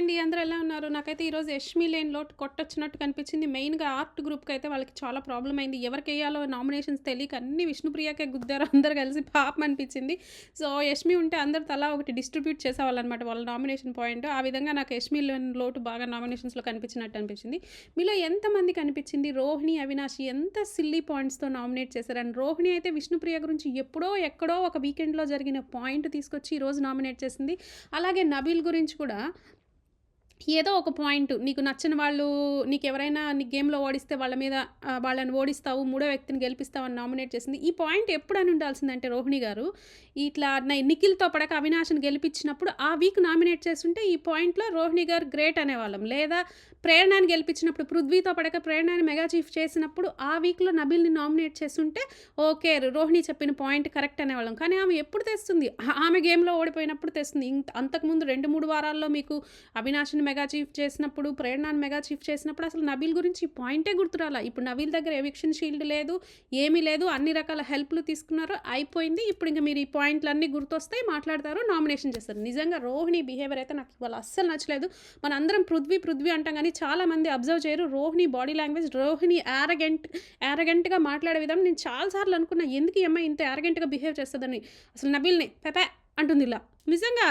అండి అందరూ ఎలా ఉన్నారు? నాకైతే ఈరోజు యష్మి లేన్లో కొట్టొచ్చినట్టు కనిపించింది. మెయిన్గా ఆర్ట్ గ్రూప్కి అయితే వాళ్ళకి చాలా ప్రాబ్లం అయింది. ఎవరికి వేయాలో నామినేషన్స్ తెలియక అన్ని విష్ణుప్రియకే గుద్దారు. అందరు కలిసి పాపం అనిపించింది. సో యష్మి ఉంటే అందరు తలా ఒకటి డిస్ట్రిబ్యూట్ చేసేవాళ్ళనమాట వాళ్ళ నామినేషన్ పాయింట్. ఆ విధంగా నాకు యష్మి లేన్ లోటు బాగా నామినేషన్స్లో కనిపించినట్టు అనిపించింది. మీలో ఎంతమంది కనిపించింది రోహిణి అవినాషి ఎంత సిల్లీ పాయింట్స్తో నామినేట్ చేశారు? అండ్ రోహిణి అయితే విష్ణుప్రియ గురించి ఎప్పుడో ఎక్కడో ఒక వీకెండ్లో జరిగిన పాయింట్ తీసుకొచ్చి ఈరోజు నామినేట్ చేసింది. అలాగే నబీల్ గురించి కూడా ఏదో ఒక పాయింట్ నీకు నచ్చిన వాళ్ళు నీకు ఎవరైనా నీ గేమ్లో ఓడిస్తే వాళ్ళ మీద వాళ్ళని ఓడిస్తావు మూడో వ్యక్తిని గెలిపిస్తావు అని నామినేట్ చేసింది. ఈ పాయింట్ ఎప్పుడు అని ఉండాల్సిందంటే రోహిణి గారు ఇట్లా నిఖిల్తో పడక అవినాష్ని గెలిపించినప్పుడు ఆ వీక్ నామినేట్ చేస్తుంటే ఈ పాయింట్లో రోహిణి గారు గ్రేట్ అనేవాళ్ళం. లేదా ప్రేరణని గెలిపించినప్పుడు పృథ్వీతో పడక ప్రేరణని మెగా చీఫ్ చేసినప్పుడు ఆ వీక్లో నబిల్ని నామినేట్ చేస్తుంటే ఓకే రోహిణి చెప్పిన పాయింట్ కరెక్ట్ అనేవాళ్ళం. కానీ ఆమె ఎప్పుడు తెస్తుంది? ఆమె గేమ్లో ఓడిపోయినప్పుడు తెస్తుంది. ఇంత అంతకుముందు రెండు మూడు వారాల్లో మీకు అవినాష్ని మెగా చీఫ్ చేసినప్పుడు ప్రేరణని మెగా చీఫ్ చేసినప్పుడు అసలు నబీల్ గురించి పాయింటే గుర్తురాలా. ఇప్పుడు నబీల్ దగ్గర ఎవిక్షన్ షీల్డ్ లేదు ఏమీ లేదు అన్ని రకాల హెల్ప్లు తీసుకున్నారు అయిపోయింది. ఇప్పుడు ఇంకా మీరు ఈ పాయింట్లు అన్నీ గుర్తొస్తాయి మాట్లాడతారు నామినేషన్ చేస్తారు. నిజంగా రోహిణి బిహేవియర్ అయితే నాకు ఇవాళ అస్సలు నచ్చలేదు. మన అందరం పృథ్వీ పృథ్వీ అంటాం కానీ చాలా మంది అబ్జర్వ్ చేయరు. Rohini body language Rohini arrogant యారగెంట్గా మాట్లాడే విధానం నేను చాలాసార్లు అనుకున్నా ఎందుకు ఈ అమ్మాయి ఇంత యారగెంట్గా బిహేవ్ చేస్తుందని. అసలు నబీల్ని పెపే అంటుంది ఇలా నిజంగా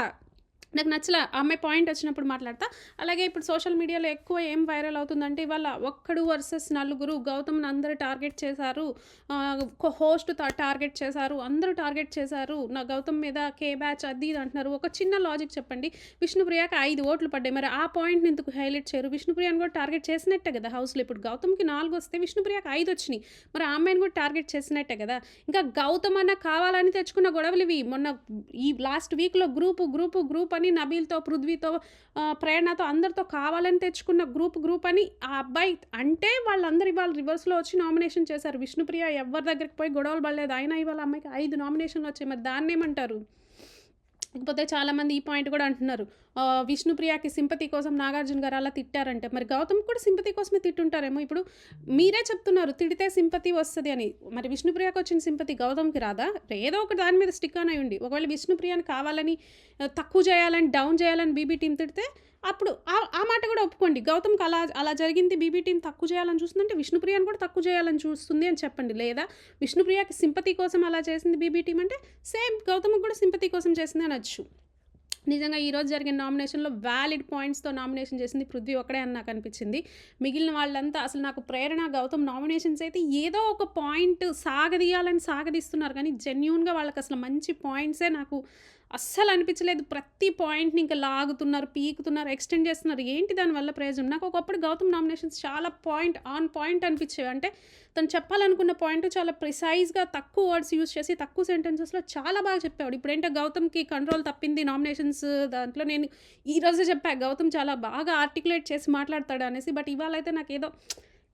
నాకు నచ్చల అమ్మాయి పాయింట్ వచ్చినప్పుడు మాట్లాడతా. అలాగే ఇప్పుడు సోషల్ మీడియాలో ఎక్కువ ఏం వైరల్ అవుతుందంటే ఇవాళ ఒక్కడు వర్సెస్ నలుగురు గౌతమ్ని అందరూ టార్గెట్ చేశారు. హోస్ట్ టార్గెట్ చేశారు. అందరూ టార్గెట్ చేశారు. నా గౌతమ్ మీద కే బ్యాచ్ అది ఇది అంటున్నారు. ఒక చిన్న లాజిక్ చెప్పండి. విష్ణుప్రియకి ఐదు ఓట్లు పడ్డాయి. మరి ఆ పాయింట్ని ఎందుకు హైలైట్ చేయరు? విష్ణుప్రియని కూడా టార్గెట్ చేసినట్టే కదా హౌస్లో ఇప్పుడు గౌతమ్కి నాలుగు వస్తే విష్ణుప్రియకి ఐదు వచ్చినాయి. మరి ఆ అమ్మాయిని కూడా టార్గెట్ చేసినట్టే కదా. ఇంకా గౌతమ్ అన్న కావాలని తెచ్చుకున్న గొడవలు ఇవి. మొన్న ఈ లాస్ట్ వీక్లో గ్రూపు గ్రూపు గ్రూప్ అని నబీల్తో పృథ్వీతో ప్రేరణతో అందరితో కావాలని తెచ్చుకున్న గ్రూప్ గ్రూప్ అని ఆ అబ్బాయి అంటే వాళ్ళందరూ ఇవాళ రివర్స్లో వచ్చి నామినేషన్ చేశారు. విష్ణుప్రియ ఎవరి దగ్గరికి పోయి గొడవలు పడలేదు. అయినా ఇవాళ అమ్మాయికి ఐదు నామినేషన్లు వచ్చాయి. మరి దాన్ని ఏమంటారు ఇకపోతే చాలామంది ఈ పాయింట్ కూడా అంటున్నారు. విష్ణుప్రియకి సింపతి కోసం నాగార్జున గారు అలా తిట్టారంటే. మరి గౌతమ్ కూడా సింపతి కోసమే తిట్టుంటారేమో? ఇప్పుడు మీరే చెప్తున్నారు తిడితే సింపతి వస్తుంది అని. మరి విష్ణుప్రియకి వచ్చిన సింపతి గౌతమ్కి రాదా? ఏదో ఒకటి దాని మీద స్టిక్ అని ఉండి. ఒకవేళ విష్ణుప్రియని కావాలని తక్కువ చేయాలని డౌన్ చేయాలని బీబీ టీం తిడితే అప్పుడు ఆ ఆ మాట కూడా ఒప్పుకోండి. గౌతమ్కి అలా అలా జరిగింది బీబీటీని తక్కువ చేయాలని చూస్తుందంటే విష్ణుప్రియని కూడా తక్కువ చేయాలని చూస్తుంది అని చెప్పండి. లేదా విష్ణుప్రియకి సింపతి కోసం అలా చేసింది బీబీటీ అంటే సేమ్ గౌతమ్కి కూడా సింపతి కోసం చేసింది అనొచ్చు. నిజంగా ఈరోజు జరిగిన నామినేషన్లో వ్యాలిడ్ పాయింట్స్తో నామినేషన్ చేసింది పృథ్వీ ఒక్కడే అని నాకు అనిపించింది. మిగిలిన వాళ్ళంతా అసలు నాకు ప్రేరణ గౌతమ్ నామినేషన్స్ అయితే ఏదో ఒక పాయింట్ సాగదీయాలని సాగదీస్తున్నారు. కానీ జెన్యున్గా వాళ్ళకి అసలు మంచి పాయింట్సే నాకు అస్సలు అనిపించలేదు. ప్రతి పాయింట్ని ఇంకా లాగుతున్నారు పీకుతున్నారు ఎక్స్టెండ్ చేస్తున్నారు. ఏంటి దానివల్ల ప్రయోజనం? నాకు ఒకప్పుడు గౌతమ్ నామినేషన్స్ చాలా పాయింట్ ఆన్ పాయింట్ అనిపించేవి. అంటే తను చెప్పాలనుకున్న పాయింట్ చాలా ప్రిసైజ్గా తక్కువ వర్డ్స్ యూస్ చేసి తక్కువ సెంటెన్సెస్లో చాలా బాగా చెప్పేవాడు. ఇప్పుడేంటో గౌతమ్కి కంట్రోల్ తప్పింది నామినేషన్స్ దాంట్లో. నేను ఈరోజే చెప్పాను చెప్పా గౌతమ్ చాలా బాగా ఆర్టికులేట్ చేసి మాట్లాడతాడు అనేసి. బట్ ఇవాళ అయితే నాకు ఏదో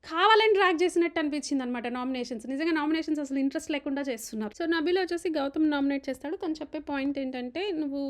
కావాలని డ్రాగ్ చేసినట్టు అనిపించింది అనమాట నామినేషన్స్ నిజంగా నామినేషన్స్ అసలు ఇంట్రెస్ట్ లేకుండా చేస్తున్నారు. సో నబీల్ వచ్చేసి గౌతమ్ నామినేట్ చేస్తాడు. తను చెప్పే పాయింట్ ఏంటంటే నువ్వు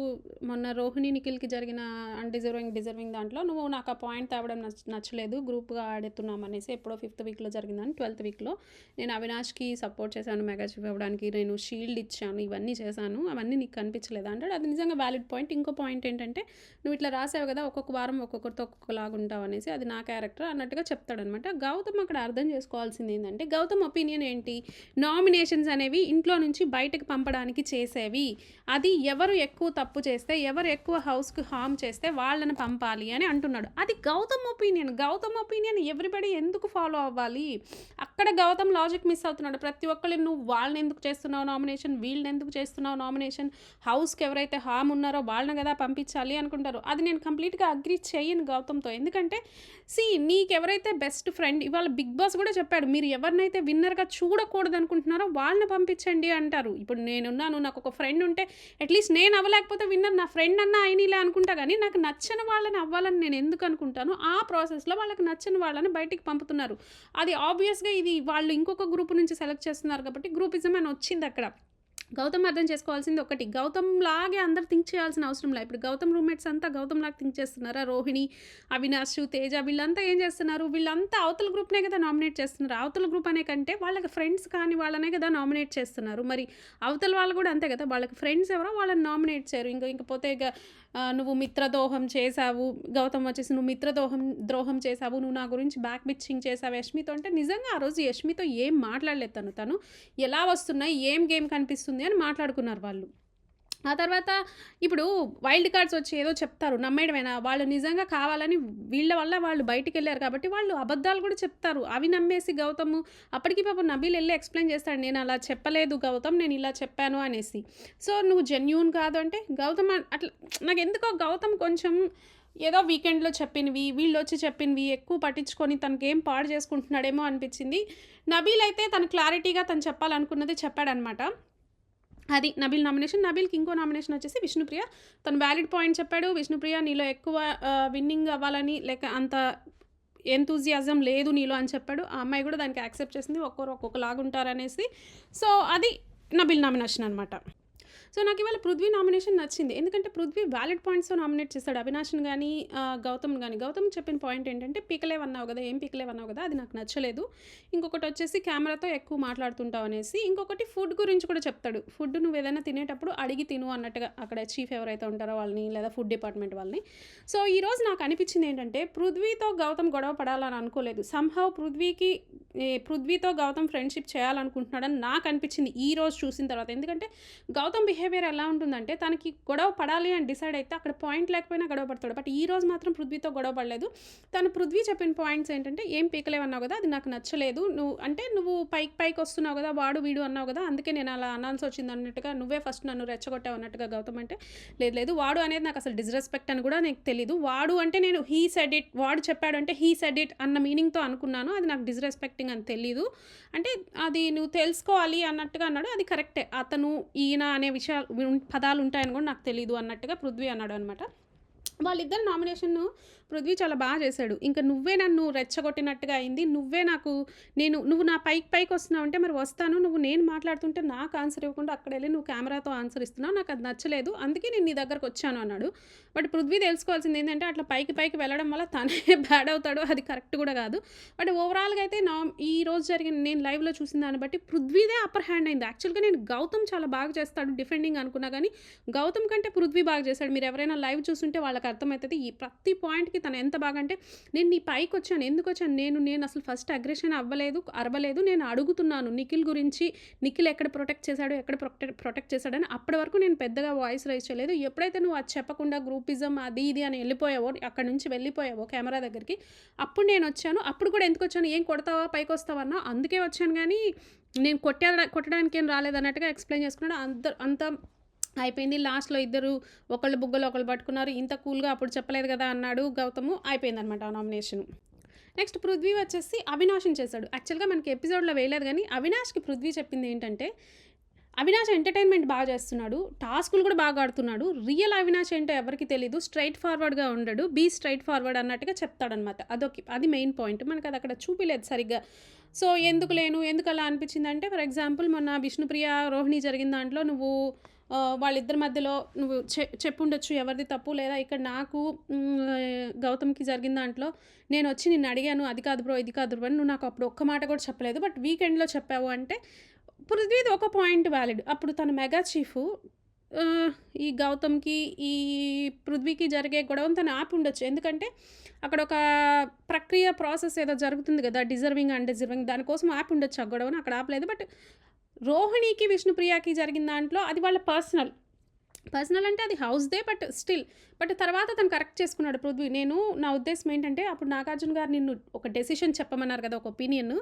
మొన్న రోహిణి నిఖిల్కి జరిగిన అన్డిజర్వింగ్ డిజర్వింగ్ దాంట్లో నువ్వు నాకు ఆ పాయింట్ తేవడం నచ్చ నచ్చలేదు. గ్రూప్గా ఆడుతున్నాం అనేసి ఎప్పుడో ఫిఫ్త్ వీక్లో జరిగిందని ట్వెల్త్ వీక్లో నేను అవినాష్కి సపోర్ట్ చేశాను మెగా ఇవ్వడానికి నేను షీల్డ్ ఇచ్చాను ఇవన్నీ చేశాను. అవన్నీ నీకు కనిపించలేదు? అంటాడు. అది నిజంగా వ్యాలిడ్ పాయింట్ ఇంకో పాయింట్ ఏంటంటే నువ్వు ఇట్లా రాసావు కదా ఒక్కొక్క వారం ఒక్కొక్కరితో ఒక్కొక్కలాగా ఉంటావు అనేసి అది నా క్యారెక్టర్ అన్నట్టుగా చెప్తాడనమాట గౌతమ్ అక్కడ అర్థం చేసుకోవాల్సింది ఏంటంటే గౌతమ్ ఒపీనియన్ ఏంటి? నామినేషన్స్ అనేవి ఇంట్లో నుంచి బయటకు పంపడానికి చేసేవి. అది ఎవరు ఎక్కువ తప్పు చేస్తే ఎవరు ఎక్కువ హౌస్కి హామ్ చేస్తే వాళ్ళని పంపాలి అని అంటున్నాడు. అది Gautham opinion Gautham opinion everybody ఎందుకు ఫాలో అవ్వాలి? అక్కడ గౌతమ్ లాజిక్ మిస్ అవుతున్నాడు. ప్రతి ఒక్కళ్ళు నువ్వు వాళ్ళని ఎందుకు చేస్తున్నావు నామినేషన్ వీళ్ళని ఎందుకు చేస్తున్నావు నామినేషన్ హౌస్కి ఎవరైతే హామ్ ఉన్నారో వాళ్ళని కదా పంపించాలి అనుకుంటారు. అది నేను కంప్లీట్గా అగ్రి చేయను గౌతమ్తో. ఎందుకంటే సి నీకెవరైతే బెస్ట్ ఫ్రెండ్ ఇవాళ బిగ్ బాస్ కూడా చెప్పాడు మీరు ఎవరినైతే విన్నర్గా చూడకూడదు అనుకుంటున్నారో వాళ్ళని పంపించండి అంటారు. ఇప్పుడు నేనున్నాను నాకు ఒక ఫ్రెండ్ ఉంటే అట్లీస్ట్ నేను అవ్వలేకపోతే విన్నర్ నా ఫ్రెండ్ అన్న ఇలా అనుకుంటా కానీ నాకు నచ్చిన వాళ్ళని అవ్వాలని నేను ఎందుకు అనుకుంటాను? ఆ ప్రాసెస్లో వాళ్ళకి నచ్చిన వాళ్ళని బయటికి పంపుతున్నారు. అది ఆబ్వియస్గా ఇది వాళ్ళు ఇంకొక గ్రూప్ నుంచి సెలెక్ట్ చేస్తున్నారు కాబట్టి గ్రూపిజం అని వచ్చింది అక్కడ. గౌతమ్ అర్థం చేసుకోవాల్సింది ఒకటి. గౌతమ్ లాగే అందరు థింక్ చేయాల్సిన అవసరం లేదు ఇప్పుడు గౌతమ్ రూమ్మేట్స్ అంతా గౌతమ్ లాగా థింక్ చేస్తున్నారా? రోహిణి అవినాష్ తేజ వీళ్ళంతా ఏం చేస్తున్నారు? వీళ్ళంతా అవతల గ్రూప్నే కదా నామినేట్ చేస్తున్నారు. అవతల గ్రూప్ అనే కంటే వాళ్ళకి ఫ్రెండ్స్ కానీ వాళ్ళనే కదా నామినేట్ చేస్తున్నారు. మరి అవతల వాళ్ళు కూడా అంతే కదా? వాళ్ళకి ఫ్రెండ్స్ ఎవరో వాళ్ళని నామినేట్ చేయరు. ఇంకా ఇంకపోతే ఇక "నువ్వు మిత్రదోహం చేశావు." గౌతమ్ వచ్చేసి, "నువ్వు మిత్రదోహం ద్రోహం చేశావు. నువ్వు నా గురించి బ్యాక్ బిచ్చింగ్ చేశావు యష్మితో." అంటే నిజంగా ఆ రోజు యష్మితో ఏం మాట్లాడలేదు తను. తను ఎలా వస్తున్నాయి, ఏం గేమ్ కనిపిస్తుంది అని మాట్లాడుకున్నారు వాళ్ళు. ఆ తర్వాత ఇప్పుడు వైల్డ్ కార్డ్స్ వచ్చి ఏదో చెప్తారు. నమ్మేయడమేనా? వాళ్ళు నిజంగా కావాలని వీళ్ళ వల్ల వాళ్ళు బయటికెళ్ళారు కాబట్టి వాళ్ళు అబద్ధాలు కూడా చెప్తారు. అవి నమ్మేసి గౌతమ్ అప్పటికి పాపం నబీల్ వెళ్ళి ఎక్స్‌ప్లెయిన్ చేస్తాడు. "నేను అలా చెప్పలేదు గౌతమ్. నేను ఇలా చెప్పాను" అనేసి. సో, "నువ్వు జెన్యున్ కాదు" అంటే గౌతమ్ అట్లా నాకెందుకో గౌతమ్ కొంచెం ఏదో వీకెండ్‌లో చెప్పినవి, వీళ్ళు వచ్చి చెప్పినవి ఎక్కువ పట్టించుకొని తనకేం పాడు చేసుకుంటున్నాడేమో అనిపించింది. నబీల్ అయితే తను క్లారిటీగా తను చెప్పాలనుకున్నది చెప్పాడనమాట. అది నబిల్ నామినేషన్. నబిల్కి ఇంకో నామినేషన్ వచ్చేసి విష్ణుప్రియ. తను వ్యాలిడ్ పాయింట్ చెప్పాడు. విష్ణుప్రియ నీలో ఎక్కువ విన్నింగ్ అవ్వాలని లేక అంత ఎంతూజియాజం లేదు నీలో అని చెప్పాడు. ఆ అమ్మాయి కూడా దానికి యాక్సెప్ట్ చేసింది. ఒక్కొక్కరు ఒక్కొక్కలాగుంటారనేసి. సో, అది నబిల్ నామినేషన్ అనమాట. సో, నాకు ఇవాళ పృథ్వీ నామినేషన్ నచ్చింది. ఎందుకంటే పృథ్వీ వ్యాలిడ్ పాయింట్స్ నామినేట్ చేశాడు. అవినాష్‌ని గానీ, గౌతమ్ కానీ గౌతమ్ చెప్పిన పాయింట్ ఏంటంటే, "పీకలేవన్నావు కదా ఏం పీకలేవన్నావు కదా అది నాకు నచ్చలేదు. ఇంకొకటి వచ్చేసి కెమెరాతో ఎక్కువ మాట్లాడుతుంటావు" అనేసి. ఇంకొకటి ఫుడ్ గురించి కూడా చెప్తాడు. "ఫుడ్ నువ్వు ఏదైనా తినేటప్పుడు అడిగి తిను" అన్నట్టుగా అక్కడ చీఫ్ ఎవరైతే ఉంటారో వాళ్ళని లేదా ఫుడ్ డిపార్ట్‌మెంట్ వాళ్ళని. సో, ఈరోజు నాకు అనిపించింది ఏంటంటే, పృథ్వీతో గౌతమ్ గొడవ పడాలని అనుకోలేదు. సంహవ్ పృథ్వీకి పృథ్వీతో గౌతమ్ ఫ్రెండ్‌షిప్ చేయాలనుకుంటున్నాడని నాకు అనిపించింది ఈ రోజు చూసిన తర్వాత. ఎందుకంటే గౌతమ్ బిహేవియర్ ఎలా ఉంటుందంటే, తనకి గొడవ పడాలి అని డిసైడ్ అయితే అక్కడ పాయింట్ లేకపోయినా గొడవ పడతాడు. బట్ ఈ రోజు మాత్రం పృథ్వీతో గొడవ పడలేదు. తను పృథ్వీ చెప్పిన పాయింట్స్ ఏంటంటే, "ఏం పీకలేవన్నావు కదా అది నాకు నచ్చలేదు. నువ్వు అంటే నువ్వు పైకి పైకి వస్తున్నావు కదా వాడు వీడు అన్నావు కదా అందుకే నేను అలా అనాల్సొచ్చింది" అన్నట్టుగా నువ్వే ఫస్ట్ నన్ను రెచ్చగొట్టావు అన్నట్టుగా గౌతమ్ అంటే, "లేదు లేదు వాడు అనేది నాకు అసలు డిస్‌రెస్పెక్ట్ అని కూడా నాకు తెలియదు వాడు అంటే నేను హీ సెడ్ ఇట్ వాడు చెప్పాడు అంటే హీ సెడ్ ఇట్ అన్న మీనింగ్‌తో అనుకున్నాను. అది నాకు డిస్‌రెస్పెక్టింగ్ అని తెలియదు అంటే అది నువ్వు తెలుసుకోవాలి" అన్నట్టుగా అన్నాడు. అది కరెక్టే. అతను, ఈయన అనే విషయం విషయాలు పదాలు ఉంటాయని కూడా నాకు తెలియదు అన్నట్టుగా పృథ్వీ అన్నాడు అనమాట. వాళ్ళిద్దరి నామినేషన్‌ను పృథ్వీ చాలా బాగా చేశాడు. ఇంక నువ్వే నన్ను రెచ్చగొట్టినట్టుగా అయింది. నువ్వే నాకు నేను నువ్వు నా పైకి పైకి వస్తున్నావంటే మరి వస్తాను. నువ్వు నేను మాట్లాడుతుంటే నాకు ఆన్సర్ ఇవ్వకుండా అక్కడ వెళ్ళి నువ్వు కెమెరాతో ఆన్సర్ ఇస్తున్నావు. నాకు అది నచ్చలేదు. అందుకే నేను నీ దగ్గరకొచ్చాను అన్నాడు. బట్ పృథ్వీ తెలుసుకోవాల్సింది ఏంటంటే, అట్లా పైకి పైకి వెళ్ళడం వల్ల తనే బ్యాడ్ అవుతాడు. అది కరెక్ట్ కూడా కాదు. బట్ ఓవరాల్‌గా అయితే నా ఈ రోజు జరిగిన నేను లైవ్‌లో చూసిన దాన్ని బట్టి పృథ్వీదే అప్పర్ హ్యాండ్ అయింది. యాక్చువల్‌గా నేను గౌతమ్ చాలా బాగా చేస్తాడు డిఫెండింగ్ అనుకున్నా కానీ గౌతమ్ కంటే పృథ్వీ బాగా చేశాడు. మీరు ఎవరైనా లైవ్ చూసుంటే వాళ్ళకి అర్థమవుతుంది ఈ ప్రతి పాయింట్‌కి తను ఎంత బాగా అంటే, "నేను నీ పైకి వచ్చాను ఎందుకు వచ్చాను నేను నేను అసలు ఫస్ట్ అగ్రెషన్ అవ్వలేదు, అరవలేదు. నేను అడుగుతున్నాను నిఖిల్ గురించి. నిఖిల్ ఎక్కడ ప్రొటెక్ట్ చేశాడు, ఎక్కడ ప్రొటెక్ట్ ప్రొటెక్ట్ చేశాడని అప్పటి వరకు నేను పెద్దగా వాయిస్ రైజ్ చేయలేదు. ఎప్పుడైతే నువ్వు అది చెప్పకుండా గ్రూపిజం అది ఇది అని వెళ్ళిపోయావో, అక్కడి నుంచి వెళ్ళిపోయావో కెమెరా దగ్గరికి, అప్పుడు నేను వచ్చాను అప్పుడు కూడా ఎందుకొచ్చాను? ఏం కొడతావా? పైకి వస్తావన్నా అందుకే వచ్చాను కానీ నేను కొట్టే కొట్టడానికి ఏం రాలేదన్నట్టుగా ఎక్స్‌ప్లెయిన్ చేసుకున్నాడు. అంత అంత అయిపోయింది. లాస్ట్‌లో ఇద్దరు ఒకళ్ళు బుగ్గలు ఒకళ్ళు పట్టుకున్నారు. ఇంత కూల్‌గా అప్పుడు చెప్పలేదు కదా అన్నాడు గౌతము. అయిపోయిందనమాట నామినేషన్ నెక్స్ట్ పృథ్వీ వచ్చేసి అవినాష్‌ని చేశాడు. యాక్చువల్‌గా మనకి ఎపిసోడ్‌లో వేయలేదు కానీ అవినాష్‌కి పృథ్వీ చెప్పింది ఏంటంటే, అవినాష్ ఎంటర్‌టైన్‌మెంట్ బాగా చేస్తున్నాడు. టాస్కులు కూడా బాగా ఆడుతున్నాడు. రియల్ అవినాష్ ఏంటో ఎవరికీ తెలియదు స్ట్రైట్ ఫార్వర్డ్‌గా ఉండడు. బీ స్ట్రైట్ ఫార్వర్డ్ అన్నట్టుగా చెప్తాడనమాట. అదొక అది మెయిన్ పాయింట్. మనకది అక్కడ చూపిలేదు సరిగ్గా. సో, ఎందుకు లేను ఎందుకు అలా అనిపించిందంటే, ఫర్ ఎగ్జాంపుల్ మొన్న విష్ణుప్రియ, రోహిణి జరిగిన దాంట్లో నువ్వు వాళ్ళిద్దరి మధ్యలో నువ్వు చె చెప్పుండొచ్చు ఎవరిది తప్పు లేదా ఇక్కడ నాకు గౌతమ్‌కి జరిగిన దాంట్లో నేను వచ్చి నిన్ను అడిగాను. అది కాదు బ్రో, ఇది కాదు బ్రో అని నువ్వు నాకు అప్పుడు ఒక్క మాట కూడా చెప్పలేదు. బట్ వీకెండ్‌లో చెప్పావు అంటే, పృథ్వీది ఒక పాయింట్ వ్యాలిడ్ అప్పుడు తన మెగా చీఫ్ ఈ గౌతమ్‌కి, ఈ పృథ్వీకి జరిగే గొడవను తను ఆపి ఉండొచ్చు. ఎందుకంటే, అక్కడ ఒక ప్రక్రియ ప్రాసెస్ ఏదో జరుగుతుంది కదా డిజర్వింగ్, అన్‌డిజర్వింగ్ దానికోసం ఆపి ఉండొచ్చు ఆ గొడవను. అక్కడ ఆపలేదు. బట్ రోహిణికి, విష్ణుప్రియకి జరిగిన దాంట్లో అది వాళ్ళ పర్సనల్. పర్సనల్ అంటే అది హౌస్‌దే బట్ స్టిల్. బట్ తర్వాత తను కరెక్ట్ చేసుకున్నాడు పృథ్వీ. నేను నా ఉద్దేశం ఏంటంటే, అప్పుడు నాగార్జున గారు నిన్ను ఒక డెసిషన్ చెప్పమన్నారు కదా! ఒక ఒపీనియన్.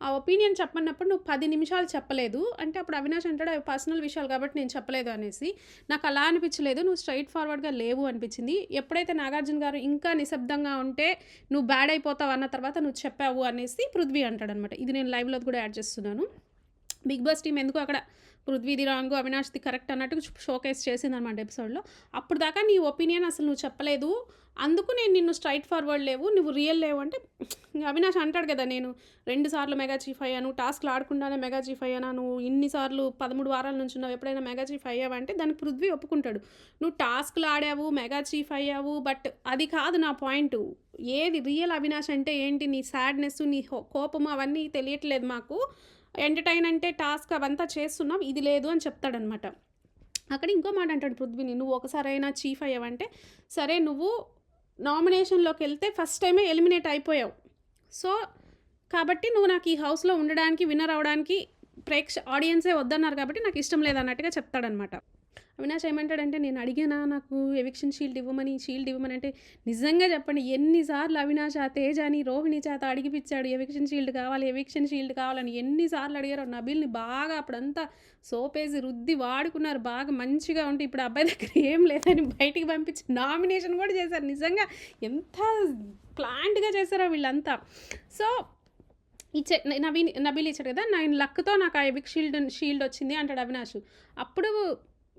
ఆ ఒపీనియన్ చెప్పమన్నప్పుడు నువ్వు పది నిమిషాలు చెప్పలేదు. అంటే అప్పుడు అవినాష్ అంటాడు అవి పర్సనల్ విషయాలు కాబట్టి నేను చెప్పలేదు అనేసి. నాకు అలా అనిపించలేదు. నువ్వు స్ట్రైట్ ఫార్వర్డ్‌గా లేవు అనిపించింది. ఎప్పుడైతే నాగార్జున గారు ఇంకా నిశ్శబ్దంగా ఉంటే నువ్వు బ్యాడ్ అయిపోతావు అన్న తర్వాత నువ్వు చెప్పావు అనేసి పృథ్వీ అంటాడనమాట. ఇది నేను లైవ్‌లో కూడా యాడ్ చేస్తున్నాను. బిగ్ బాస్ టీమ్ ఎందుకు అక్కడ పృథ్వీది రాంగు, అవినాష్‌ది కరెక్ట్ అన్నట్టు షోకేస్ చేసిందనమాట ఎపిసోడ్‌లో. అప్పుడు దాకా నీ ఒపీనియన్ అసలు నువ్వు చెప్పలేదు. అందుకు నేను నిన్ను స్ట్రైట్ ఫార్వర్డ్ లేవు. నువ్వు రియల్ లేవు అంటే అవినాష్ అంటాడు కదా! నేను 2 సార్లు మెగా చీఫ్ అయ్యాను. టాస్క్‌లు ఆడకుండానే మెగా చీఫ్ అయ్యానా? నువ్వు ఇన్నిసార్లు పదమూడు వారాల నుంచి ఉన్నావు. ఎప్పుడైనా మెగా చీఫ్ అయ్యావా? అంటే దానికి పృథ్వీ ఒప్పుకుంటాడు. నువ్వు టాస్క్‌లు ఆడావు, మెగా చీఫ్ అయ్యావు. బట్ అది కాదు నా పాయింట్ ఏది రియల్ అవినాష్ అంటే ఏంటి? నీ సాడ్‌నెస్, నీ కోపం అవన్నీ తెలియట్లేదు మాకు. ఎంటర్‌టైన్ అంటే టాస్క్ అవంతా చేస్తున్నాం. ఇది లేదు అని చెప్తాడనమాట. అక్కడ ఇంకో మాట అంటాడు పృథ్వీని నువ్వు ఒకసారైనా చీఫ్ అయ్యావంటే సరే నువ్వు నామినేషన్లోకి వెళ్తే ఫస్ట్ టైమే ఎలిమినేట్ అయిపోయావు సో కాబట్టి నువ్వు నాకు ఈ హౌస్లో ఉండడానికి విన్నర్ అవడానికి ప్రేక్ష ఆడియన్సే వద్దన్నారు కాబట్టి నాకు ఇష్టం లేదన్నట్టుగా చెప్తాడనమాట అవినాష్ ఏమంటాడంటే నేను అడిగానా నాకు ఎవిక్షన్ షీల్డ్ ఇవ్వమని షీల్డ్ ఇవ్వమని? అంటే నిజంగా చెప్పండి ఎన్నిసార్లు అవినాష్ ఆ తేజాని రోహిణి చేత అడిగిపిచ్చాడు ఎవిక్షన్ షీల్డ్ కావాలి ఎవిక్షన్ షీల్డ్ కావాలని ఎన్నిసార్లు అడిగారో నబిల్ని బాగా అప్పుడంతా సోపేసి రుద్ది వాడుకున్నారు బాగా మంచిగా ఉంటే ఇప్పుడు అబ్బాయి దగ్గర ఏం లేదని బయటికి పంపించి నామినేషన్ కూడా చేశారు. నిజంగా ఎంత ప్లాంట్గా చేశారో వీళ్ళంతా. సో ఇచ్చే నవీన్ నబీల్ ఇచ్చాడు కదా నేను లక్తో నాకు ఆ ఎవిక్ షీల్డ్ షీల్డ్ వచ్చింది అంటాడు అవినాష్. అప్పుడు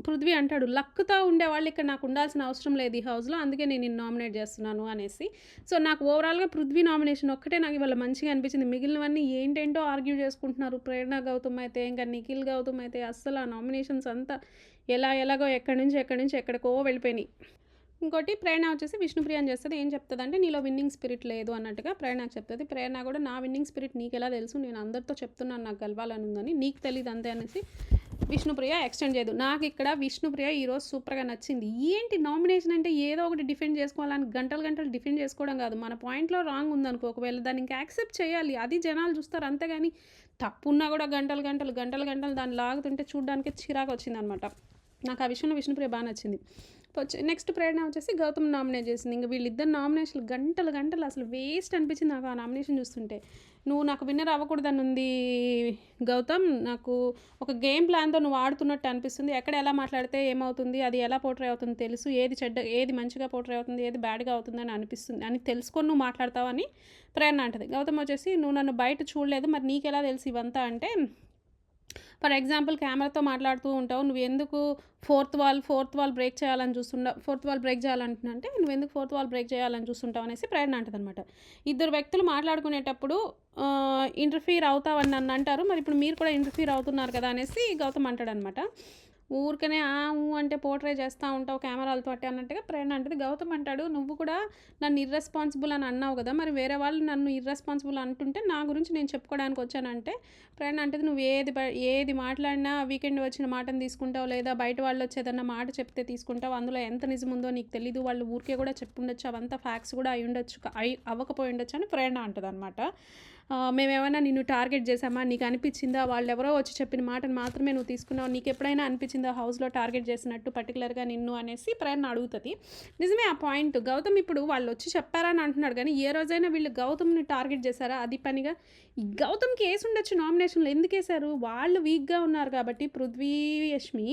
పృథ్వీ అంటాడు లక్తో ఉండేవాళ్ళు ఇక్కడ నాకు ఉండాల్సిన అవసరం లేదు ఈ హౌస్లో అందుకే నేను నిన్ను నామినేట్ చేస్తున్నాను అనేసి. సో నాకు ఓవరాల్గా పృథ్వీ నామినేషన్ ఒక్కటే నాకు ఇవాళ మంచిగా అనిపించింది. మిగిలినవన్నీ ఏంటేంటో ఆర్గ్యూ చేసుకుంటున్నారు. ప్రేరణ గౌతమ్ అయితే ఇంకా నిఖిల్ గౌతమ్ అయితే అస్సలు ఆ నామినేషన్స్ అంతా ఎలా ఎలాగో ఎక్కడి నుంచి ఎక్కడి నుంచి ఎక్కడికో వెళ్ళిపోయినాయి. ఇంకోటి ప్రేరణ వచ్చేసి విష్ణుప్రియ అని చేస్తుంది. ఏం చెప్తుంది అంటే నీలో విన్నింగ్ స్పిరిట్ లేదు అన్నట్టుగా ప్రేరణకు చెప్తుంది. ప్రేరణ కూడా నా విన్నింగ్ స్పిరిట్ నీకు ఎలా తెలుసు? నేను అందరితో చెప్తున్నాను నాకు గెలవాలని ఉందని నీకు తెలియదు అంతే అనేసి విష్ణుప్రియ ఎక్స్టెండ్ చేయదు. నాకు ఇక్కడ విష్ణుప్రియ ఈరోజు సూపర్గా నచ్చింది. ఏంటి నామినేషన్ అంటే ఏదో ఒకటి డిఫెండ్ చేసుకోవాలని గంటలు గంటలు డిఫెండ్ చేసుకోవడం కాదు. మన పాయింట్లో రాంగ్ ఉందనుకో ఒకవేళ దాన్ని ఇంకా యాక్సెప్ట్ చేయాలి. అది జనాలు చూస్తారు అంతేగాని తప్పున్నా కూడా గంటలు గంటలు గంటలు గంటలు దాన్ని లాగుతుంటే చూడడానికి చిరాకు వచ్చిందనమాట. నాకు ఆ విషయంలో విష్ణుప్రియ బాగా నచ్చింది. నెక్స్ట్ ప్రేరణ వచ్చేసి గౌతమ్ నామినేట్ చేసింది. ఇంకా వీళ్ళిద్దరు నామినేషన్లు గంటలు గంటలు అసలు వేస్ట్ అనిపించింది నాకు ఆ నామినేషన్ చూస్తుంటే. నువ్వు నాకు విన్నర్ అవ్వకూడదని ఉంది గౌతమ్ నాకు ఒక గేమ్ ప్లాన్తో నువ్వు ఆడుతున్నట్టు అనిపిస్తుంది. ఎక్కడ ఎలా మాట్లాడితే ఏమవుతుంది అది ఎలా పోట్రే అవుతుంది తెలుసు. ఏది చెడ్డ ఏది మంచిగా పోట్రే అవుతుంది ఏది బ్యాడ్గా అవుతుంది అని అనిపిస్తుంది అని తెలుసుకొని నువ్వు మాట్లాడతావని ప్రేరణ అంటది. గౌతమ్ వచ్చేసి నువ్వు నన్ను బయట చూడలేదు మరి నీకెలా తెలుసు ఇవంతా? అంటే ఫర్ ఎగ్జాంపుల్ కెమెరాతో మాట్లాడుతూ ఉంటావు నువ్వు ఎందుకు fourth wall fourth wall break చేయాలని చూస్తుంటావు ఫోర్త్ వాల్ బ్రేక్ చేయాలంటున్నా నువ్వు ఎందుకు ఫోర్త్ వాల్ బ్రేక్ చేయాలని చూస్తుంటావు అనేసి ప్రేరణ అంటది ఇద్దరు వ్యక్తులు మాట్లాడుకునేటప్పుడు ఇంటర్ఫీర్ అవుతావని నన్ను అంటారు. మరి ఇప్పుడు మీరు కూడా ఇంటర్ఫీర్ అవుతున్నారు కదా అనేసి గౌతమ్ అంటాడనమాట ఊరికనే ఆ ఊ అంటే పోట్రే చేస్తూ ఉంటావు కెమెరాలతో అట్టే అన్నట్టుగా ప్రేరణ అంటది. గౌతమ్ అంటాడు నువ్వు కూడా నన్ను ఇర్రెస్పాన్సిబుల్ అని అన్నావు కదా మరి వేరే వాళ్ళు నన్ను ఇర్రెస్పాన్సిబుల్ అంటుంటే నా గురించి నేను చెప్పుకోవడానికి వచ్చానంటే ప్రేరణ అంటది నువ్వు ఏది ఏది మాట్లాడినా వీకెండ్ వచ్చిన మాటను తీసుకుంటావు లేదా బయట వాళ్ళు వచ్చేదన్నా మాట చెప్తే తీసుకుంటావు అందులో ఎంత నిజం ఉందో నీకు తెలీదు వాళ్ళు ఊరికే కూడా చెప్పుండొచ్చు అవంతా ఫ్యాక్ట్స్ కూడా అయి ఉండొచ్చు అయి అవ్వకపోయి ఉండొచ్చు అని ప్రేరణ అంటుంది అనమాట మేమేమైనా నిన్ను టార్గెట్ చేసామా నీకు అనిపించిందా? వాళ్ళు ఎవరో వచ్చి చెప్పిన మాటను మాత్రమే నువ్వు తీసుకున్నావు. నీకు ఎప్పుడైనా అనిపించిందా హౌస్లో టార్గెట్ చేసినట్టు పర్టికులర్గా నిన్ను అనేసి ప్రేరణ అడుగుతుంది? నిజమే ఆ పాయింట్. గౌతమ్ ఇప్పుడు వాళ్ళు వచ్చి చెప్పారని అంటున్నాడు కానీ ఏ రోజైనా వీళ్ళు గౌతమ్ని టార్గెట్ చేశారా? అది పనిగా? ఈ గౌతమ్కి వేసి ఉండొచ్చు నామినేషన్లో. ఎందుకు వేశారు? వాళ్ళు వీక్గా ఉన్నారు కాబట్టి పృథ్వీ యష్మి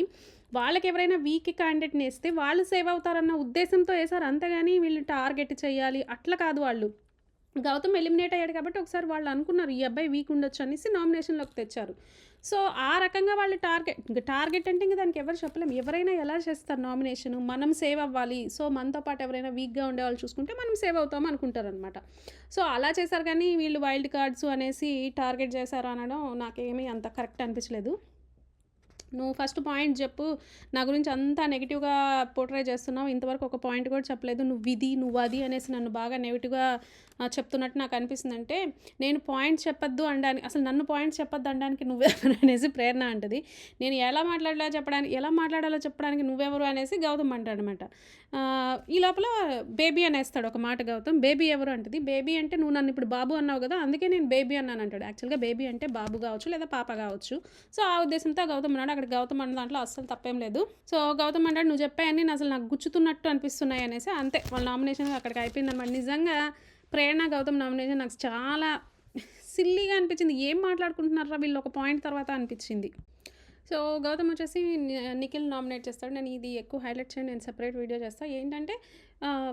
వాళ్ళకి ఎవరైనా వీక్ క్యాండిడేట్ని వేస్తే వాళ్ళు సేవ్ అవుతారన్న ఉద్దేశంతో వేశారు. అంతేగాని వీళ్ళు టార్గెట్ చేయాలి. అట్లా కాదు వాళ్ళు. గౌతమ్ ఎలిమినేట్ అయ్యాడు కాబట్టి ఒకసారి వాళ్ళు అనుకున్నారు ఈ అబ్బాయి వీక్ ఉండొచ్చు అనేసి నామినేషన్లోకి తెచ్చారు. సో ఆ రకంగా వాళ్ళు టార్గెట్ ఇంకా టార్గెట్ అంటే ఇంకా దానికి ఎవరు చెప్పలేము ఎవరైనా ఎలా చేస్తారు నామినేషన్? మనం సేవ్ అవ్వాలి. సో మనతో పాటు ఎవరైనా వీక్గా ఉండే వాళ్ళు చూసుకుంటే మనం సేవ్ అవుతాం అనుకుంటారు అనమాట సో అలా చేశారు కానీ వీళ్ళు వైల్డ్ కార్డ్స్ అనేసి టార్గెట్ చేశారు అనడం నాకేమీ అంత కరెక్ట్ అనిపించలేదు. నువ్వు ఫస్ట్ పాయింట్ చెప్పు. నా గురించి అంతా నెగిటివ్గా పోర్ట్రే చేస్తున్నావు. ఇంతవరకు ఒక పాయింట్ కూడా చెప్పలేదు. నువ్వు ఇది నువ్వు అది అనేసి నన్ను బాగా నెగిటివ్గా చెప్తున్నట్టు నాకు అనిపిస్తుంది అంటే నేను పాయింట్స్ చెప్పొద్దు అనడానికి అసలు నన్ను పాయింట్స్ చెప్పొద్దు అనడానికి నువ్వెవరు అనేసి ప్రేరణ అంటది. నేను ఎలా మాట్లాడాలో చెప్పడానికి ఎలా మాట్లాడాలో చెప్పడానికి నువ్వెవరు అనేసి గౌతమ్ అంటాడనమాట. ఈ లోపల బేబీ అనేస్తాడు ఒక మాట గౌతమ్. బేబీ ఎవరు అంటది. బేబీ అంటే నువ్వు నన్ను ఇప్పుడు బాబు అన్నావు కదా అందుకే నేను బేబీ అన్నాను అంటాడు. యాక్చువల్గా బేబీ అంటే బాబు కావచ్చు లేదా పాప కావచ్చు. సో ఆ ఉద్దేశంతో గౌతమ్ అన్నాడు. అక్కడ గౌతమ్ అన్న దాంట్లో అస్సలు తప్పేం లేదు. సో గౌతమ్ అంటాడు నువ్వు చెప్పాయని అసలు నాకు గుచ్చుతున్నట్టు అనిపిస్తున్నాయి అనేసి అంతే. వాళ్ళ నామినేషన్ అక్కడికి అయిపోయింది అనమాట నిజంగా ప్రేరణ గౌతమ్ నామినేషన్ నాకు చాలా సిల్లీగా అనిపించింది. ఏం మాట్లాడుకుంటున్నారా వీళ్ళు? ఒక పాయింట్ తర్వాత అనిపించింది. సో గౌతమ్ వచ్చేసి నిఖిల్ నామినేట్ చేస్తాడు. నేను ఇది ఎక్కువ హైలైట్ చేయండి నేను సెపరేట్ వీడియో చేస్తాను ఏంటంటే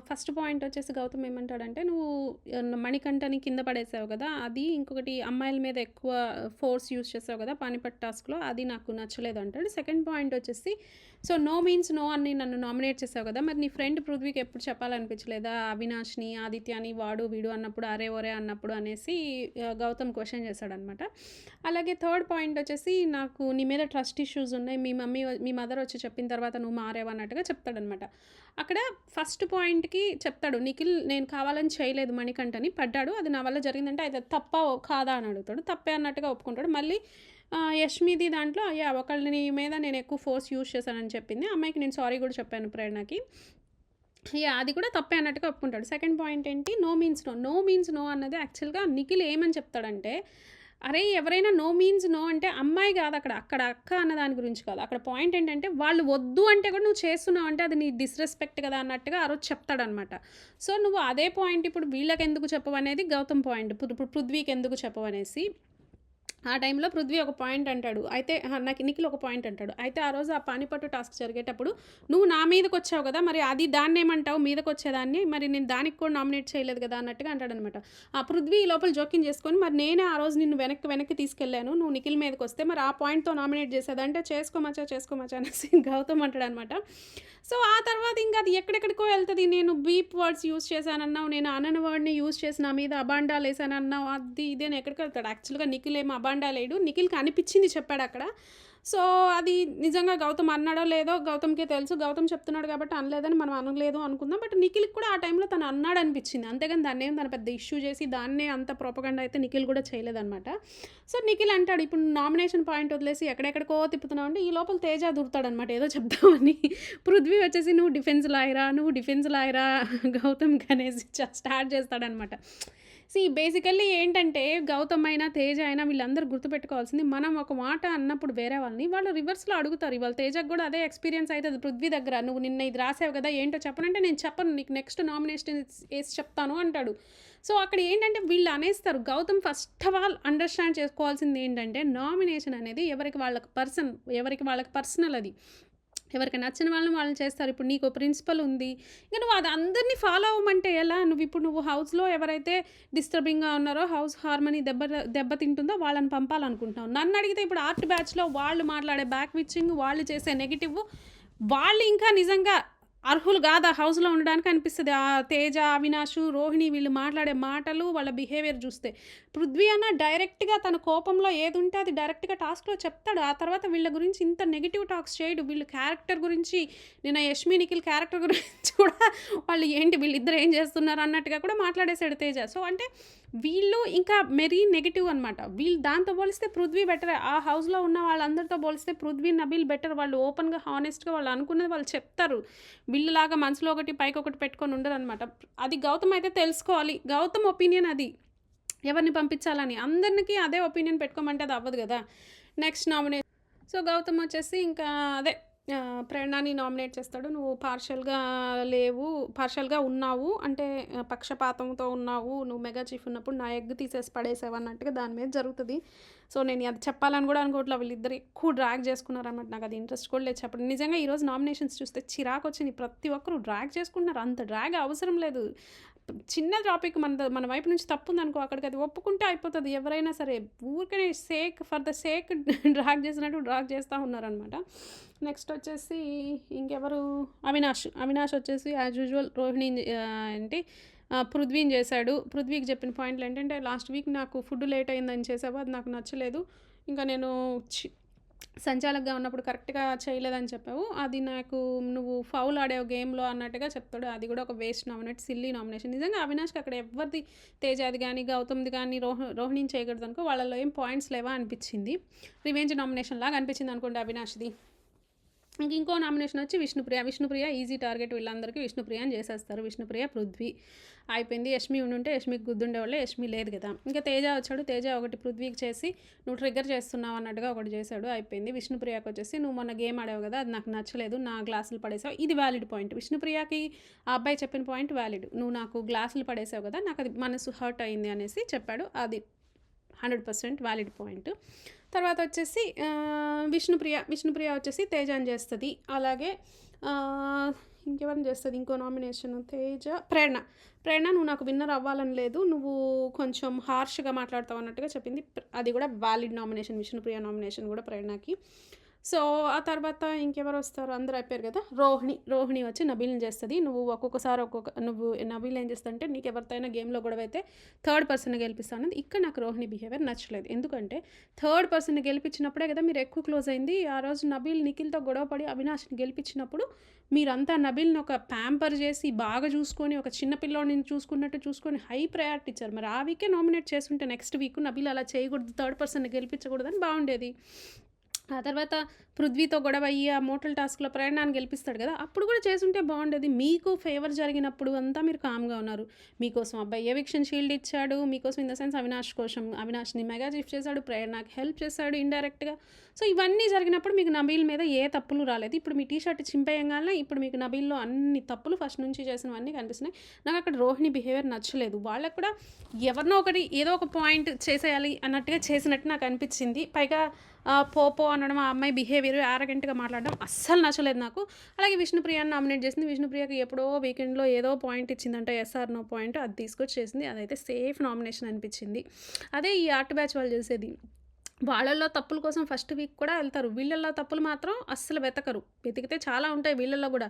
ఫస్ట్ పాయింట్ వచ్చేసి గౌతమ్ ఏమంటాడంటే నువ్వు మణికంఠని కింద పడేసావు కదా అది ఇంకొకటి అమ్మాయిల మీద ఎక్కువ ఫోర్స్ యూస్ చేసావు కదా పానిపట్ టాస్క్లో అది నాకు నచ్చలేదు అంటాడు. సెకండ్ పాయింట్ వచ్చేసి సో నో మీన్స్ నో అని నన్ను నామినేట్ చేసావు కదా మరి నీ ఫ్రెండ్ పృథ్వీకి ఎప్పుడు చెప్పాలనిపించలేదా? అవినాష్ని ఆదిత్యని వాడు వీడు అన్నప్పుడు అరే ఒరే అన్నప్పుడు అనేసి గౌతమ్ క్వశ్చన్ చేశాడనమాట. అలాగే థర్డ్ పాయింట్ వచ్చేసి నాకు నీ మీద ట్రస్ట్ ఇష్యూస్ ఉన్నాయి. మీ మమ్మీ మీ మదర్ వచ్చి చెప్పిన తర్వాత నువ్వు మారేవు అన్నట్టుగా చెప్తాడనమాట. అక్కడ ఫస్ట్ పాయింట్కి చెప్తాడు నిఖిల్ నేను కావాలని చేయలేదు మణికంఠని పడ్డాడు. అది నా వల్ల జరిగిందంటే అది తప్ప కాదా అని అడుగుతాడు. తప్పే అన్నట్టుగా ఒప్పుకుంటాడు. మళ్ళీ యష్మిది దాంట్లో అయ్యా ఒకళ్ళని మీద నేను ఎక్కువ ఫోర్స్ యూజ్ చేశానని చెప్పింది. అమ్మాయికి నేను సారీ కూడా చెప్పాను ప్రేరణకి. యా అది కూడా తప్పే అన్నట్టుగా ఒప్పుకుంటాడు. సెకండ్ పాయింట్ ఏంటి no means no. No means no అన్నది యాక్చువల్‌గా నిఖిల్ ఏమని చెప్తాడంటే, అరేయ్! ఎవరైనా నో మీన్స్ నో అంటే అమ్మాయి కాదు అక్కడ. అక్కడ అక్క అన్న దాని గురించి కాదు. అక్కడ పాయింట్ ఏంటంటే వాళ్ళు వద్దు అంటే కూడా నువ్వు చేస్తున్నావు అంటే అది నీ డిస్‌రెస్పెక్ట్ కదా అన్నట్టుగా ఆ రోజు చెప్తాడనమాట. సో, నువ్వు అదే పాయింట్ ఇప్పుడు వీళ్ళకెందుకు చెప్పవనేది గౌతమ్ పాయింట్. ఇప్పుడు ఇప్పుడు పృథ్వీకి ఎందుకు చెప్పవనేసి. ఆ టైంలో పృథ్వీ ఒక పాయింట్ అంటాడు. అయితే నాకు నిఖిల్ ఒక పాయింట్ అంటాడు. అయితే ఆ రోజు ఆ పానిపట్టు టాస్క్ జరిగేటప్పుడు నువ్వు నా మీదకొచ్చావు కదా! మరి అది దాన్నేమంటావు మీదకొచ్చేదాన్ని. మరి నేను దానికి కూడా నామినేట్ చేయలేదు కదా! అన్నట్టుగా అంటాడనమాట. ఆ పృథ్వీ ఈ లోపల జోక్యం చేసుకొని మరి నేనే ఆ రోజు నిన్ను వెనక్కి వెనక్కి తీసుకెళ్ళాను. నువ్వు నిఖిల్ మీదకి వస్తే మరి ఆ పాయింట్‌తో నామినేట్ చేసేదా అంటే చేసుకోమచ్చా అనేసి గౌతమ్ అంటాడనమాట. సో, ఆ తర్వాత ఇంకా అది ఎక్కడెక్కడికో వెళ్తుంది నేను బీప్ వర్డ్స్ యూజ్ చేశానన్నావు. నేను అనని వర్డ్‌ని యూజ్ చేసి నా మీద అబాండాలేసానన్నావు. అది ఇదే ఎక్కడికి వెళ్తాడు యాక్చువల్‌గా నిఖిల్ ఏమి అబాండాలేయడు. నిఖిల్‌కి చెప్పాడు అక్కడ సో, అది నిజంగా గౌతమ్ అన్నాడో లేదో గౌతమ్‌కే తెలుసు. గౌతమ్ చెప్తున్నాడు కాబట్టి అనలేదని మనం అనలేదు అనుకుందాం. బట్ నిఖిల్‌కి కూడా ఆ టైంలో తను అన్నాడు అనిపించింది అంతేగాని ఏం తన పెద్ద ఇష్యూ చేసి దాన్నే అంత ప్రోపగండ అయితే నిఖిల్ కూడా చేయలేదనమాట. సో, నిఖిల్ అంటాడు ఇప్పుడు నామినేషన్ పాయింట్ వదిలేసి ఎక్కడెక్కడికో తిప్పుతున్నావు అంటే ఈ లోపల తేజ దూరుతాడనమాట ఏదో చెప్తామని పృథ్వీ వచ్చేసి నువ్వు డిఫెన్స్ లాయరా, నువ్వు డిఫెన్స్ లాయరా గౌతమ్ గణేష్ చ స్టార్ట్ చేస్తాడనమాట. సీ బేసికల్లీ ఏంటంటే గౌతమ్ అయినా, తేజ అయినా వీళ్ళందరూ గుర్తుపెట్టుకోవాల్సింది మనం ఒక మాట అన్నప్పుడు వేరే వాళ్ళని వాళ్ళు రివర్స్‌లో అడుగుతారు. ఇవాళ తేజకి కూడా అదే ఎక్స్‌పీరియన్స్ అవుతుంది పృథ్వీ దగ్గర. నువ్వు నిన్న ఇది రాసావు కదా! ఏంటో చెప్పనంటే నేను చెప్పను. నీకు నెక్స్ట్ నామినేషన్ వేసి చెప్తాను అంటాడు. సో, అక్కడ ఏంటంటే వీళ్ళు అనేస్తారు. Gautham first of all understand చేసుకోవాల్సింది ఏంటంటే నామినేషన్ అనేది ఎవరికి వాళ్ళకి పర్సన్ ఎవరికి వాళ్ళకి పర్సనల్ అది. ఎవరికి నచ్చిన వాళ్ళని వాళ్ళు చేస్తారు. ఇప్పుడు నీకు ప్రిన్సిపల్ ఉంది. ఇంకా నువ్వు అది అందరిని ఫాలో అవ్వమంటే ఎలా? నువ్వు ఇప్పుడు నువ్వు హౌస్‌లో ఎవరైతే డిస్టర్బింగ్‌గా ఉన్నారో హౌస్ హార్మనీ దెబ్బ దెబ్బతింటుందో వాళ్ళని పంపాలనుకుంటున్నావు. నన్నడిగితే ఇప్పుడు ఆర్ట్ బ్యాచ్‌లో వాళ్ళు మాట్లాడే బ్యాక్ విచ్చింగ్, వాళ్ళు చేసే నెగిటివ్ వాళ్ళు ఇంకా నిజంగా అర్హులు కాదు ఆ హౌస్‌లో ఉండడానికి అనిపిస్తుంది ఆ తేజ, అవినాషు, రోహిణి వీళ్ళు మాట్లాడే మాటలు, వాళ్ళ బిహేవియర్ చూస్తే. పృథ్వీ అన్న డైరెక్ట్‌గా తన కోపంలో ఏదుంటే అది డైరెక్ట్‌గా టాస్క్‌లో చెప్తాడు. ఆ తర్వాత వీళ్ళ గురించి ఇంత నెగిటివ్ టాక్స్ చేయడు. వీళ్ళు క్యారెక్టర్ గురించి నిన్న యష్మి, నిఖిల్ క్యారెక్టర్ గురించి కూడా వాళ్ళు ఏంటి వీళ్ళిద్దరు ఏం చేస్తున్నారు అన్నట్టుగా కూడా మాట్లాడేసాడు తేజ. సో, అంటే వీళ్ళు ఇంకా మెరీ నెగిటివ్ అనమాట. వీళ్ళు దాంతో పోలిస్తే పృథ్వీ బెటర్. ఆ హౌస్‌లో ఉన్న వాళ్ళందరితో పోలిస్తే పృథ్వీ, నబీల్ బెటర్. వాళ్ళు ఓపెన్‌గా, హానెస్ట్‌గా వాళ్ళు అనుకున్నది వాళ్ళు చెప్తారు. వీళ్ళలాగా మనసులో ఒకటి పైకి ఒకటి పెట్టుకొని ఉండరు అనమాట అది గౌతమ్ అయితే తెలుసుకోవాలి. గౌతమ్ ఒపీనియన్ అది. ఎవరిని పంపించాలని. అందరికి అదే ఒపీనియన్ పెట్టుకోమంటే అది అవ్వదు కదా! నెక్స్ట్ నామినేషన్ సో, గౌతమ్ వచ్చేసి ఇంకా అదే ప్రేరణాని ప్రేరణని నామినేట్ చేస్తాడు. నువ్వు పార్షల్గా లేవు. పార్షల్గా ఉన్నావు. అంటే పక్షపాతంతో ఉన్నావు. నువ్వు మెగా చీఫ్ ఉన్నప్పుడు నా ఎగ్ తీసేసి పడేసావు అన్నట్టుగా దాని మీద జరుగుతుంది సో, నేను అది చెప్పాలని కూడా అనుకోవట్లేదు వీళ్ళిద్దరు ఎక్కువ డ్రాగ్ చేసుకున్నారన్నమాట నాకు అది ఇంట్రెస్ట్ కూడా లేదు చెప్పండి నిజంగా ఈరోజు నామినేషన్స్ చూస్తే చిరాకొచ్చింది. ప్రతి ఒక్కరు డ్రాగ్ చేసుకుంటున్నారు. అంత డ్రాగ్ అవసరం లేదు. చిన్న టాపిక్ మన మన వైపు నుంచి తప్పుందనుకో అక్కడికి అది ఒప్పుకుంటే అయిపోతుంది ఎవరైనా సరే ఊరికనే sake for the sake drag చేసినట్టు డ్రాగ్ చేస్తూ ఉన్నారనమాట. నెక్స్ట్ వచ్చేసి ఇంకెవరు అవినాష్. అవినాష్ వచ్చేసి యాజ్ యూజువల్ రోహిణి ఏంటి పృథ్వీని చేశాడు. పృథ్వీకి చెప్పిన పాయింట్లు ఏంటంటే లాస్ట్ వీక్ నాకు ఫుడ్ లేట్ అయిందని చేసావు. అది నాకు నచ్చలేదు. ఇంకా నేను సంచాలకుగా ఉన్నప్పుడు కరెక్ట్‌గా చేయలేదని చెప్పావు. అది నాకు నువ్వు ఫౌల్ ఆడావు గేమ్‌లో అన్నట్టుగా చెప్తాడు. అది కూడా ఒక వేస్ట్ నామినేట్. Silly nomination. నిజంగా అవినాష్‌కి అక్కడ ఎవరిది తేజాది కానీ గౌతమ్‌ది కానీ రోహ రోహిణిని చేయకూడదనుకో వాళ్ళలో ఏం పాయింట్స్ లేవా అనిపించింది రివెంజ్ నామినేషన్ లాగా అనిపించింది అనుకోండి అవినాష్‌ది. ఇంక ఇంకో నామినేషన్ వచ్చి విష్ణుప్రియ. విష్ణుప్రియ ఈజీ టార్గెట్ వీళ్ళందరికీ విష్ణుప్రియని చేసేస్తారు. విష్ణుప్రియ, పృథ్వీ అయిపోయింది. యష్మి ఉండుంటే యష్మికి గుద్దుండేవాళ్ళు యష్మి లేదు కదా! ఇంకా తేజ వచ్చాడు. తేజ ఒకటి పృథ్వీకి చేసి నువ్వు ట్రిగ్గర్ చేస్తున్నావు అన్నట్టుగా ఒకటి చేశాడు. అయిపోయింది. విష్ణుప్రియకి వచ్చేసి నువ్వు మొన్న గేమ్ ఆడావు కదా! అది నాకు నచ్చలేదు. నా గ్లాసులు పడేసావు. ఇది వ్యాలిడ్ పాయింట్. విష్ణుప్రియకి ఆ అబ్బాయి చెప్పిన పాయింట్ వ్యాలిడ్ నువ్వు నాకు గ్లాసులు పడేసావు కదా! నాకు అది మనసు హర్ట్ అయింది అనేసి చెప్పాడు. అది హండ్రెడ్ పర్సెంట్ వ్యాలిడ్ పాయింట్. తర్వాత వచ్చేసి విష్ణుప్రియ. విష్ణుప్రియ వచ్చేసి తేజని చేస్తుంది అలాగే ఇంకెవరిని చేస్తుంది ఇంకో నామినేషన్ తేజ, ప్రేరణ. ప్రేరణ నువ్వు నాకు విన్నర్ అవ్వాలని లేదు. నువ్వు కొంచెం హార్ష్‌గా మాట్లాడతావు అన్నట్టుగా చెప్పింది. అది కూడా వ్యాలిడ్ నామినేషన్. విష్ణుప్రియ నామినేషన్ కూడా ప్రేరణకి. సో ఆ తర్వాత ఇంకెవరు వస్తారు? అందరూ అయిపోయారు కదా? రోహిణి రోహిణి వచ్చి నబీల్ని చేస్తుంది. నువ్వు ఒక్కొక్కసారి ఒక్కొక్క నువ్వు నబీల్ ఏం చేస్తుంటే నీకు ఎవరితోనైనా గేమ్లో గొడవ అయితే థర్డ్ పర్సన్ గెలిపిస్తాను ఇక్కడ నాకు రోహిణి బిహేవియర్ నచ్చలేదు. ఎందుకంటే థర్డ్ పర్సన్ గెలిపించినప్పుడే కదా మీరు ఎక్కువ క్లోజ్ అయింది. ఆ రోజు నబీల్ నిఖిల్తో గొడవపడి అవినాష్ని గెలిపించినప్పుడు మీరంతా నబీల్ని ఒక ప్యాంపర్ చేసి బాగా చూసుకొని ఒక చిన్న పిల్లోడిని చూసుకున్నట్టు చూసుకొని హై ప్రయారిటీ ఇచ్చారు. మరి ఆ వీకే నామినేట్ చేస్తుంటే నెక్స్ట్ వీక్ నబీల్ అలా చేయకూడదు థర్డ్ పర్సన్ గెలిపించకూడదని బాగుండేది. ఆ తర్వాత పృథ్వీతో గొడవ అయ్యి ఆ మోటల్ టాస్క్లో ప్రయాణాన్ని గెలిపిస్తాడు కదా అప్పుడు కూడా చేసుంటే బాగుండేది. మీకు ఫేవర్ జరిగినప్పుడు అంతా మీరు కామ్గా ఉన్నారు. మీకోసం అబ్బాయి ఎవిక్షన్ షీల్డ్ ఇచ్చాడు మీకోసం ఇన్ ద సెన్స్ అవినాష్ కోసం అవినాష్ని మెగా చీఫ్ చేశాడు ప్రేరణకి హెల్ప్ చేశాడు ఇండైరెక్ట్గా సో ఇవన్నీ జరిగినప్పుడు మీకు నబీల్ మీద ఏ తప్పులు రాలేదు. ఇప్పుడు మీ టీ షర్ట్ చింపేయంగానే ఇప్పుడు మీకు నబీల్లో అన్ని తప్పులు ఫస్ట్ నుంచి చేసినవన్నీ కనిపిస్తున్నాయి. నాకు అక్కడ రోహిణి బిహేవియర్ నచ్చలేదు. వాళ్ళకు కూడా ఎవరినో ఒకటి ఏదో ఒక పాయింట్ చేసేయాలి అన్నట్టుగా చేసినట్టు నాకు అనిపించింది. పైగా పోపో అనడం ఆ అమ్మాయి బిహేవియర్ యారగెంట్గా మాట్లాడడం అస్సలు నచ్చలేదు నాకు. అలాగే విష్ణుప్రియాని నామినేట్ చేసింది. విష్ణుప్రియకి ఎప్పుడో వీకెండ్లో ఏదో పాయింట్ ఇచ్చిందంట ఎస్ఆర్ నో పాయింట్ అది తీసుకొచ్చి చేసింది అదైతే సేఫ్ నామినేషన్ అనిపించింది. అదే ఈ ఆర్ట్ బ్యాచ్ వాళ్ళు చేసేది. వాళ్ళల్లో తప్పుల కోసం ఫస్ట్ వీక్ కూడా వెళ్తారు. వీళ్ళల్లో తప్పులు మాత్రం అస్సలు వెతకరు. వెతికితే చాలా ఉంటాయి వీళ్ళల్లో కూడా.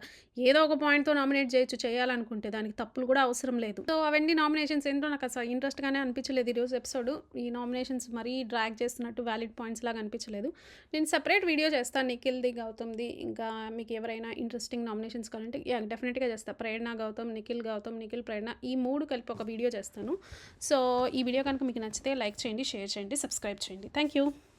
ఏదో ఒక పాయింట్తో నామినేట్ చేయొచ్చు చేయాలనుకుంటే దానికి తప్పులు కూడా అవసరం లేదు. సో అవన్నీ నామినేషన్స్ ఏంటో నాకు అసలు ఇంట్రెస్ట్గానే అనిపించలేదు ఈరోజు ఎపిసోడ్. ఈ నామినేషన్స్ మరీ డ్రాగ్ చేస్తున్నట్టు వ్యాలిడ్ పాయింట్స్ లాగా అనిపించలేదు. నేను సెపరేట్ వీడియో చేస్తాను. నిఖిల్ది గౌతమ్ది. ఇంకా మీకు ఎవరైనా ఇంట్రెస్టింగ్ నామినేషన్స్ కావాలంటే డెఫినెట్గా చేస్తాను ప్రేరణ గౌతమ్ నిఖిల్ గౌతమ్ నిఖిల్ ప్రేరణ ఈ మూడు కలిపి ఒక వీడియో చేస్తాను. సో ఈ వీడియో కనుక మీకు నచ్చితే లైక్ చేయండి షేర్ చేయండి సబ్స్క్రైబ్ చేయండి. Thank you Brasil.